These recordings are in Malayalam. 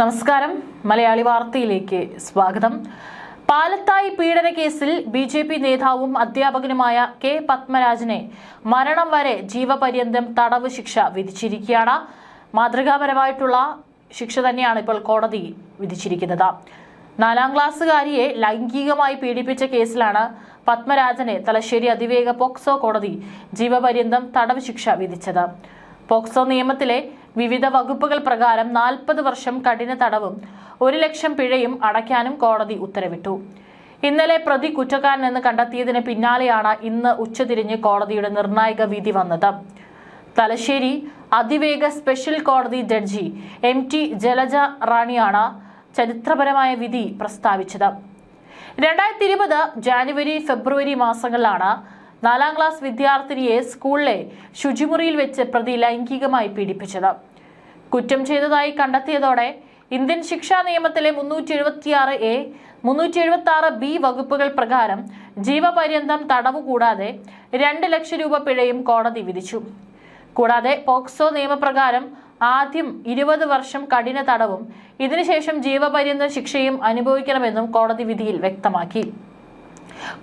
നമസ്കാരം. മലയാളി വാർത്തയിലേക്ക് സ്വാഗതം. പാലത്തായി പീഡന കേസിൽ ബി ജെ പി നേതാവും അധ്യാപകനുമായ കെ പത്മരാജനെ മരണം വരെ ജീവപര്യന്തം തടവ് ശിക്ഷ വിധിച്ചിരിക്കുകയാണ്. മാതൃകാപരമായിട്ടുള്ള ശിക്ഷ തന്നെയാണ് ഇപ്പോൾ കോടതി വിധിച്ചിരിക്കുന്നത്. നാലാം ക്ലാസ്സുകാരിയെ ലൈംഗികമായി പീഡിപ്പിച്ച കേസിലാണ് പത്മരാജനെ തലശ്ശേരി അതിവേഗ പോക്സോ കോടതി ജീവപര്യന്തം തടവ് ശിക്ഷ വിധിച്ചത്. പോക്സോ നിയമത്തിലെ വിവിധ വകുപ്പുകൾ പ്രകാരം നാൽപ്പത് വർഷം കഠിന തടവും ഒരു ലക്ഷം പിഴയും അടയ്ക്കാനും കോടതി ഉത്തരവിട്ടു. ഇന്നലെ പ്രതി കുറ്റക്കാരനെന്ന് കണ്ടെത്തിയതിന് പിന്നാലെയാണ് ഇന്ന് ഉച്ചതിരിഞ്ഞ് കോടതിയുടെ നിർണായക വിധി വന്നത്. തലശ്ശേരി അതിവേഗ സ്പെഷ്യൽ കോടതി ജഡ്ജി എം ടി ജലജ റാണിയാണ് ചരിത്രപരമായ വിധി പ്രസ്താവിച്ചത്. രണ്ടായിരത്തി ഇരുപത് ജാനുവരി ഫെബ്രുവരി മാസങ്ങളിലാണ് നാലാം ക്ലാസ് വിദ്യാർത്ഥിനിയെ സ്കൂളിലെ ശുചിമുറിയിൽ വെച്ച് പ്രതി ലൈംഗികമായി പീഡിപ്പിച്ചത്. കുറ്റം ചെയ്തതായി കണ്ടെത്തിയതോടെ ഇന്ത്യൻ ശിക്ഷാ നിയമത്തിലെ മുന്നൂറ്റി എഴുപത്തിയാറ് എ മുന്നൂറ്റി എഴുപത്തി ആറ് ബി വകുപ്പുകൾ പ്രകാരം ജീവപര്യന്തം തടവ് കൂടാതെ രണ്ട് ലക്ഷം രൂപ പിഴയും കോടതി വിധിച്ചു. കൂടാതെ പോക്സോ നിയമപ്രകാരം ആദ്യം ഇരുപത് വർഷം കഠിന തടവും ഇതിനുശേഷം ജീവപര്യന്തം ശിക്ഷയും അനുഭവിക്കണമെന്നും കോടതി വിധിയിൽ വ്യക്തമാക്കി.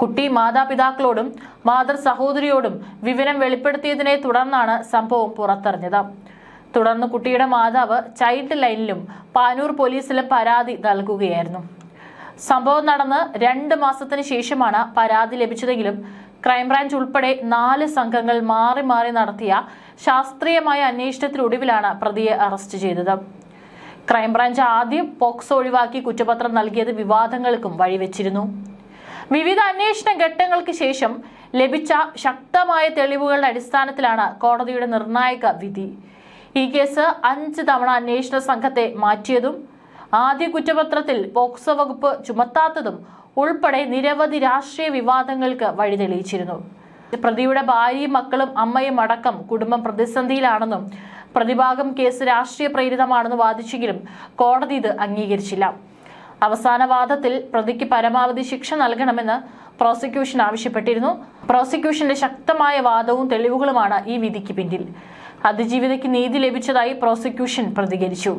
കുട്ടി മാതാപിതാക്കളോടും മാതൃ സഹോദരിയോടും വിവരം വെളിപ്പെടുത്തിയതിനെ തുടർന്നാണ് സംഭവം പുറത്തറിഞ്ഞത്. തുടർന്ന് കുട്ടിയുടെ മാതാവ് ചൈൽഡ് ലൈനിലും പാനൂർ പോലീസിലും പരാതി നൽകുകയായിരുന്നു. സംഭവം നടന്ന് രണ്ട് മാസത്തിന് ശേഷമാണ് പരാതി ലഭിച്ചതെങ്കിലും ക്രൈംബ്രാഞ്ച് ഉൾപ്പെടെ നാല് സംഘങ്ങൾ മാറി മാറി നടത്തിയ ശാസ്ത്രീയമായ അന്വേഷണത്തിനൊടുവിലാണ് പ്രതിയെ അറസ്റ്റ് ചെയ്തത്. ക്രൈംബ്രാഞ്ച് ആദ്യം പോക്സോ ഒഴിവാക്കി കുറ്റപത്രം നൽകിയത് വിവാദങ്ങൾക്കും വഴിവെച്ചിരുന്നു. വിവിധ അന്വേഷണ ഘട്ടങ്ങൾക്ക് ശേഷം ലഭിച്ച ശക്തമായ തെളിവുകളുടെ അടിസ്ഥാനത്തിലാണ് കോടതിയുടെ നിർണായക വിധി. ഈ കേസ് അഞ്ച് തവണ അന്വേഷണ സംഘത്തെ മാറ്റിയതും ആദ്യ കുറ്റപത്രത്തിൽ പോക്സോ വകുപ്പ് ചുമത്താത്തതും ഉൾപ്പെടെ നിരവധി രാഷ്ട്രീയ വിവാദങ്ങൾക്ക് വഴി തെളിയിച്ചിരുന്നു. പ്രതിയുടെ ഭാര്യയും മക്കളും അമ്മയും അടക്കം കുടുംബം പ്രതിസന്ധിയിലാണെന്നും പ്രതിഭാഗം കേസ് രാഷ്ട്രീയ പ്രേരിതമാണെന്ന് വാദിച്ചെങ്കിലും കോടതി ഇത് അംഗീകരിച്ചില്ല. അവസാന വാദത്തിൽ പ്രതിക്ക് പരമാവധി ശിക്ഷ നൽകണമെന്ന് പ്രോസിക്യൂഷൻ ആവശ്യപ്പെട്ടിരുന്നു. പ്രോസിക്യൂഷന്റെ ശക്തമായ വാദവും തെളിവുകളുമാണ് ഈ വിധിക്ക് പിന്നിൽ. അതിജീവിതയ്ക്ക് നീതി ലഭിച്ചതായി പ്രോസിക്യൂഷൻ പ്രതികരിച്ചു.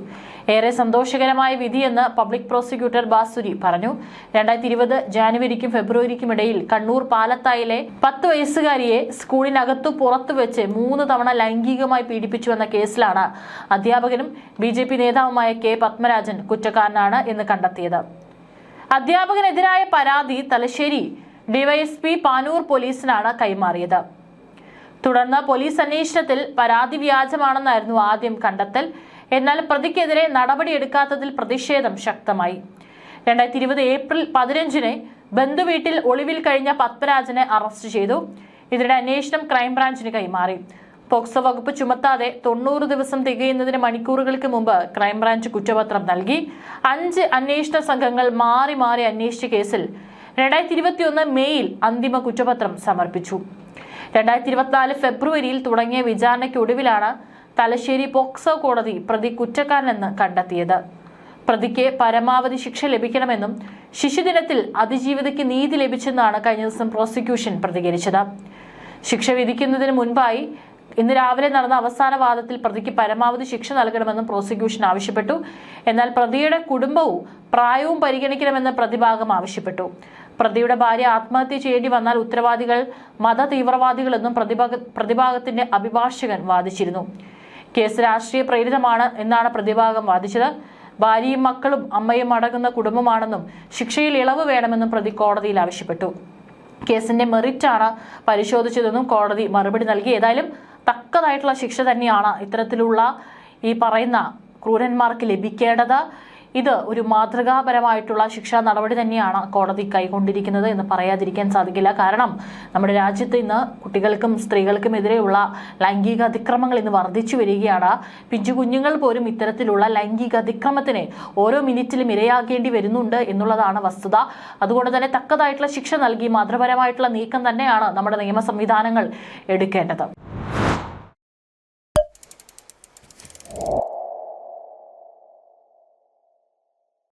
ഏറെ സന്തോഷകരമായ വിധിയെന്ന് പബ്ലിക് പ്രോസിക്യൂട്ടർ ബാസുരി പറഞ്ഞു. രണ്ടായിരത്തി ഇരുപത് ജാനുവരിക്കും ഫെബ്രുവരിക്കും ഇടയിൽ കണ്ണൂർ പാലത്തായിലെ പത്ത് വയസ്സുകാരിയെ സ്കൂളിനകത്തു പുറത്തു വെച്ച് മൂന്ന് തവണ ലൈംഗികമായി പീഡിപ്പിച്ചുവെന്ന കേസിലാണ് അധ്യാപകനും ബി ജെ പി നേതാവുമായ കെ പത്മരാജൻ കുറ്റക്കാരനാണ് എന്ന് കണ്ടെത്തിയത്. അധ്യാപകനെതിരായ പരാതി തലശ്ശേരി ഡിവൈഎസ്പി പാനൂർ പോലീസിനാണ് കൈമാറിയത്. തുടർന്ന് പോലീസ് അന്വേഷണത്തിൽ പരാതി വ്യാജമാണെന്നായിരുന്നു ആദ്യം കണ്ടെത്തൽ. എന്നാൽ പ്രതിക്കെതിരെ നടപടിയെടുക്കാത്തതിൽ പ്രതിഷേധം ശക്തമായി. രണ്ടായിരത്തി ഇരുപത് ഏപ്രിൽ പതിനഞ്ചിന് ബന്ധുവീട്ടിൽ ഒളിവിൽ കഴിഞ്ഞ പത്മരാജനെ അറസ്റ്റ് ചെയ്തു. ഇതിനിടെ അന്വേഷണം ക്രൈംബ്രാഞ്ചിന് കൈമാറി. പോക്സോ വകുപ്പ് ചുമത്താതെ തൊണ്ണൂറ് ദിവസം തികയുന്നതിന് മണിക്കൂറുകൾക്ക് മുമ്പ് ക്രൈംബ്രാഞ്ച് കുറ്റപത്രം നൽകി. അഞ്ച് അന്വേഷണ സംഘങ്ങൾ മാറി മാറി അന്വേഷിച്ച കേസിൽ രണ്ടായിരത്തി ഇരുപത്തിയൊന്ന് മെയ്യിൽ അന്തിമ കുറ്റപത്രം സമർപ്പിച്ചു. രണ്ടായിരത്തി ഇരുപത്തിനാല് ഫെബ്രുവരിയിൽ തുടങ്ങിയ വിചാരണയ്ക്കൊടുവിലാണ് തലശ്ശേരി പോക്സോ കോടതി പ്രതി കുറ്റക്കാരനെന്ന് കണ്ടെത്തിയത്. പ്രതിക്ക് പരമാവധി ശിക്ഷ ലഭിക്കണമെന്നും ശിശുദിനത്തിൽ അതിജീവിതയ്ക്ക് നീതി ലഭിച്ചെന്നാണ് കഴിഞ്ഞ ദിവസം പ്രോസിക്യൂഷൻ പ്രതികരിച്ചത്. ശിക്ഷ വിധിക്കുന്നതിന് മുൻപായി ഇന്ന് രാവിലെ നടന്ന അവസാന വാദത്തിൽ പ്രതിക്ക് പരമാവധി ശിക്ഷ നൽകണമെന്നും പ്രോസിക്യൂഷൻ ആവശ്യപ്പെട്ടു. എന്നാൽ പ്രതിയുടെ കുടുംബവും പ്രായവും പരിഗണിക്കണമെന്ന് പ്രതിഭാഗം ആവശ്യപ്പെട്ടു. പ്രതിയുടെ ഭാര്യ ആത്മഹത്യ ചെയ്യേണ്ടി വന്നാൽ ഉത്തരവാദികൾ മത തീവ്രവാദികളെന്നും പ്രതിഭാഗ പ്രതിഭാഗത്തിന്റെ അഭിഭാഷകൻ വാദിച്ചിരുന്നു. കേസ് രാഷ്ട്രീയ പ്രേരിതമാണ് എന്നാണ് പ്രതിഭാഗം വാദിച്ചത്. ഭാര്യയും മക്കളും അമ്മയും അടങ്ങുന്ന കുടുംബമാണെന്നും ശിക്ഷയിൽ ഇളവ് വേണമെന്നും പ്രതി കോടതിയിൽ ആവശ്യപ്പെട്ടു. കേസിന്റെ മെറിറ്റാണ് പരിശോധിച്ചതെന്നും കോടതി മറുപടി നൽകി. ഏതായാലും തക്കതായിട്ടുള്ള ശിക്ഷ തന്നെയാണ് ഇത്തരത്തിലുള്ള ഈ പറയുന്ന ക്രൂരന്മാർക്ക് ലഭിക്കേണ്ടത്. ഇത് ഒരു മാതൃകാപരമായിട്ടുള്ള ശിക്ഷാ നടപടി തന്നെയാണ് കോടതി കൈകൊണ്ടിരിക്കുന്നത് എന്ന് പറയാതിരിക്കാൻ സാധിക്കില്ല. കാരണം നമ്മുടെ രാജ്യത്ത് ഇന്ന് കുട്ടികൾക്കും സ്ത്രീകൾക്കും എതിരെയുള്ള ലൈംഗിക അതിക്രമങ്ങൾ ഇന്ന് വർദ്ധിച്ചു വരികയാണ്. പിഞ്ചു കുഞ്ഞുങ്ങൾ പോലും ഇത്തരത്തിലുള്ള ലൈംഗിക അതിക്രമത്തിന് ഓരോ മിനിറ്റിലും ഇരയാകേണ്ടി വരുന്നുണ്ട് എന്നുള്ളതാണ് വസ്തുത. അതുകൊണ്ട് തന്നെ തക്കതായിട്ടുള്ള ശിക്ഷ നൽകി മാതൃപരമായിട്ടുള്ള നീക്കം തന്നെയാണ് നമ്മുടെ നിയമ സംവിധാനങ്ങൾ എടുക്കേണ്ടത്.